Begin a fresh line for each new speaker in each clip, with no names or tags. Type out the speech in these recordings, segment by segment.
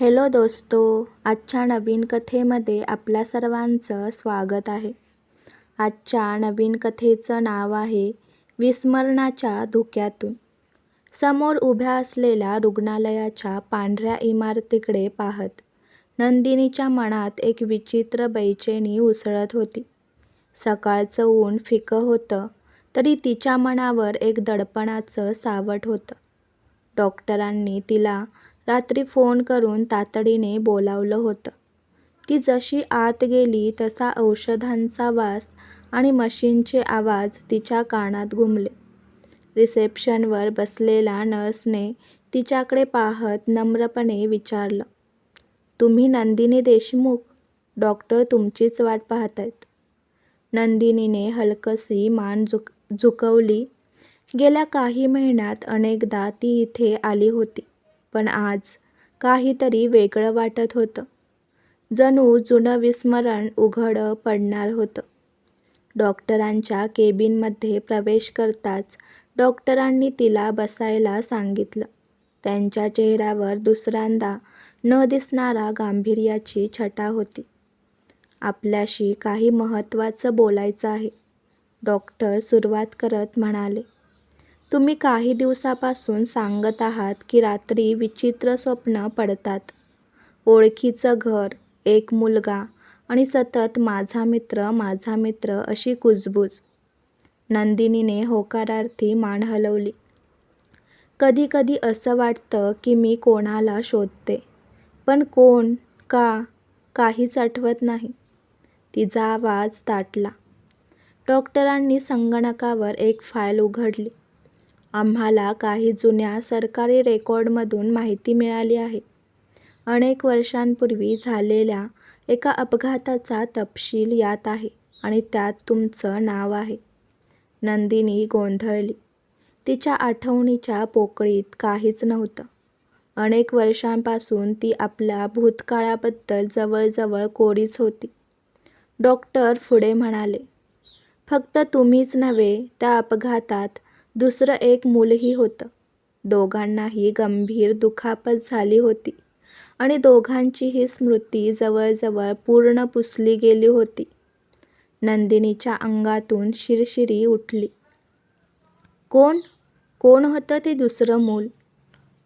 Hello दोस्तो आजच्या नवीन कथेमध्ये आपल्या सर्वांचं स्वागत आहे. आजच्या नवीन कथेचं नाव आहे विस्मरणाच्या धुक्यातून. समोर उभ्या असलेल्या रुग्णालयाच्या पांढऱ्या इमारतीकडे पाहत नंदिनीच्या मनात एक विचित्र बैचेनी उसळत होती. सकाळचं ऊन फिकं होतं तरी तिच्या मनावर एक दडपणाचं सावट होतं. डॉक्टरांनी तिला रात्री फोन करून तातडीने बोलावलं होतं. ती जशी आत गेली तसा औषधांचा वास आणि मशीनचे आवाज तिच्या कानात घुमले. रिसेप्शनवर बसलेला नर्सने तिच्याकडे पाहत नम्रपणे विचारलं तुम्ही नंदिनी देशमुख? डॉक्टर तुमचीच वाट पाहतायत. नंदिनीने हलकसी मान झुक झुकवली. गेल्या काही महिन्यात अनेकदा ती इथे आली होती. पण आज काहीतरी वेगळं वाटत होतं. जणू जुनं विस्मरण उघडं पडणार होतं. डॉक्टरांच्या केबिनमध्ये प्रवेश करताच डॉक्टरांनी तिला बसायला सांगितलं. त्यांच्या चेहऱ्यावर दुसऱ्यांदा न दिसणारा गांभीर्याची छटा होती. आपल्याशी काही महत्त्वाचं बोलायचं आहे डॉक्टर सुरुवात करत म्हणाले. तुम्ही काही दिवसापासून सांगत आहात की रात्री विचित्र स्वप्न पडतात. ओळखीचं घर एक मुलगा आणि सतत माझा मित्र माझा मित्र अशी कुजबूज. नंदिनीने होकारार्थी मान हलवली. कधी कधी असं वाटतं की मी कोणाला शोधते पण कोण का काहीच आठवत नाही. तिचा आवाज ताटला. डॉक्टरांनी संगणकावर एक फाईल उघडली. आम्हाला काही जुन्या सरकारी रेकॉर्डमधून माहिती मिळाली आहे. अनेक वर्षांपूर्वी झालेल्या एका अपघाताचा तपशील यात आहे आणि त्यात तुमचं नाव आहे. नंदिनी गोंधळली. तिच्या आठवणीच्या पोकळीत काहीच नव्हतं. अनेक वर्षांपासून ती आपल्या भूतकाळाबद्दल जवळजवळ कोरीच होती. डॉक्टर पुढे म्हणाले फक्त तुम्हीच नव्हे त्या अपघातात दुसरं एक मूलही होतं. दोघांनाही गंभीर दुखापत झाली होती आणि दोघांची ही स्मृती जवळजवळ पूर्ण पुसली गेली होती. नंदिनीच्या अंगातून शिरशिरी उठली. कोण? कोण होतं ते दुसरं मूल?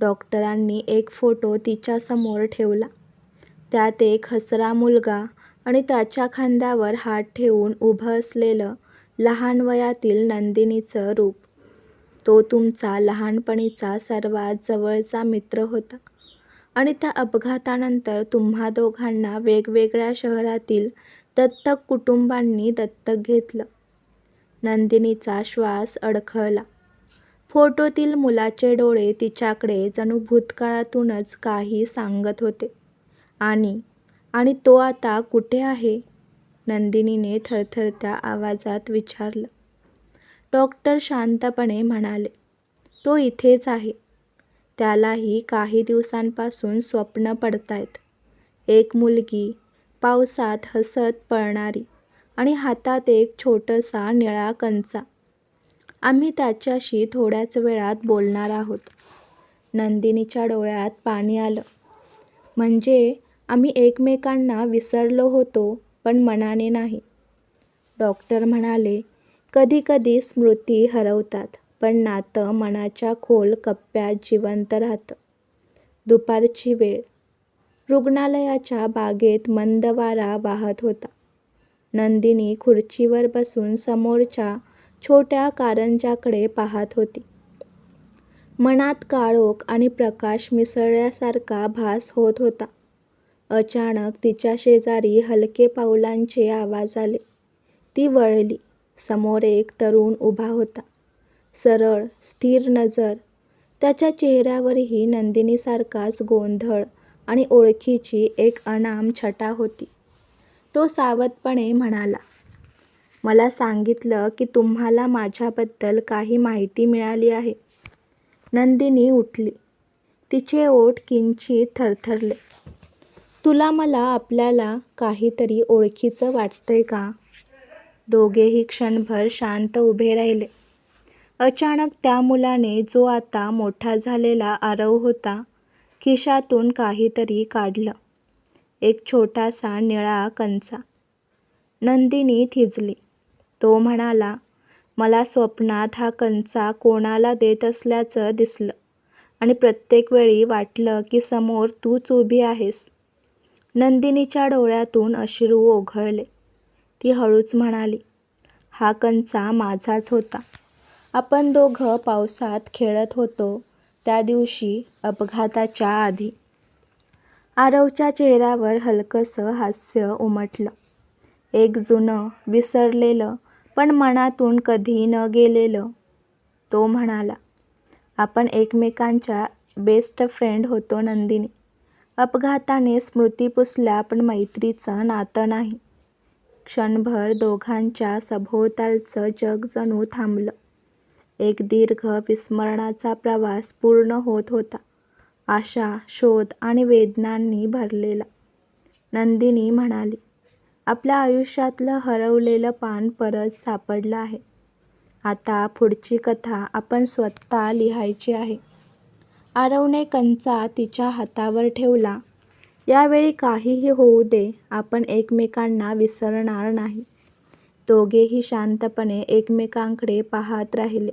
डॉक्टरांनी एक फोटो तिच्यासमोर ठेवला. त्यात एक हसरा मुलगा आणि त्याच्या खांद्यावर हात ठेवून उभं असलेलं लहान वयातील नंदिनीचं रूप तो तुमचा लहानपणीचा सर्वात जवळचा मित्र होता. आणि त्या अपघातानंतर तुम्हा दोघांना वेगवेगळ्या शहरातील दत्तक कुटुंबांनी दत्तक घेतलं. नंदिनीचा श्वास अडखळला. फोटोतील मुलाचे डोळे तिच्याकडे जणू भूतकाळातूनच काही सांगत होते. आणि आणि तो आता कुठे आहे? नंदिनीने थरथरत्या आवाजात विचारलं. डॉक्टर शांतपणे म्हणाले तो इथेच आहे. त्यालाही काही दिवसांपासून स्वप्न पडतायत. एक मुलगी पावसात हसत पळणारी आणि हातात एक छोटासा निळा कंचा. आम्ही त्याच्याशी थोड्याच वेळात बोलणार आहोत. नंदिनीच्या डोळ्यात पाणी आलं. म्हणजे आम्ही एकमेकांना विसरलो होतो पण मनाने नाही. डॉक्टर म्हणाले कधीकधी स्मृती हरवतात पण नातं मनाच्या खोल कप्प्यात जिवंत राहतं. दुपारची वेळ. रुग्णालयाच्या बागेत मंद वारा वाहत होता. नंदिनी खुर्चीवर बसून समोरच्या छोट्या कारंज्याकडे पाहत होती. मनात काळोख आणि प्रकाश मिसळल्यासारखा भास होत होता. अचानक तिच्या शेजारी हलके पावलांचे आवाज आले. ती वळली. समोर एक तरुण उभा होता. सरळ स्थिर नजर. त्याच्या चेहऱ्यावरही नंदिनीसारखाच गोंधळ आणि ओळखीची एक अनाम छटा होती. तो सावधपणे म्हणाला मला सांगितलं की तुम्हाला माझ्याबद्दल काही माहिती मिळाली आहे. नंदिनी उठली. तिचे ओठ किंचित थरथरले. तुला मला आपल्याला काहीतरी ओळखीचं वाटतंय का? दोघेही क्षणभर शांत उभे राहिले अचानक त्या मुलाने जो आता मोठा झालेला आरव होता खिशातून काहीतरी काढलं. एक छोटासा निळा कंचा. नंदिनी थिजली. तो म्हणाला, मला स्वप्नात हा कंचा कोणाला देत असल्याचं दिसलं आणि प्रत्येक वेळी वाटलं की समोर तूच उभी आहेस. नंदिनीच्या डोळ्यातून अश्रू ओघळले. ती हळूच म्हणाली, हा कंचा माझाच होता. आपण दोघं पावसात खेळत होतो त्या दिवशी अपघाताच्या आधी. आरवच्या चेहऱ्यावर हलकंसं हास्य उमटलं. एक जुनं, विसरलेलं पण मनातून कधी न गेलेलं. तो म्हणाला, आपण एकमेकांच्या बेस्ट फ्रेंड होतो नंदिनी. अपघाताने स्मृती पुसल्या पण मैत्रीचं नातं नाही. क्षणभर दोघांच्या सभोवतालचं जग जणू थांबलं. एक दीर्घ विस्मरणाचा प्रवास पूर्ण होत होता. आशा, शोध आणि वेदनांनी भरलेला. नंदिनी म्हणाली, आपल्या आयुष्यातलं हरवलेलं पान परत सापडलं आहे. आता पुढची कथा आपण स्वतः लिहायची आहे. आरवने कंचा तिच्या हातावर ठेवला. यावेळी काहीही होऊ दे, आपण एकमेकांना विसरणार नाही. दोघेही शांतपणे एकमेकांकडे पाहत राहिले.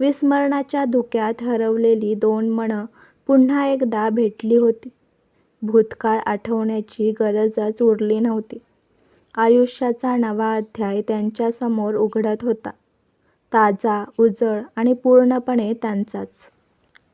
विस्मरणाच्या धुक्यात हरवलेली दोन मनं पुन्हा एकदा भेटली होती. भूतकाळ आठवण्याची गरजच उरली नव्हती. आयुष्याचा नवा अध्याय त्यांच्यासमोर उघडत होता. ताजा, उजळ आणि पूर्णपणे त्यांचाच.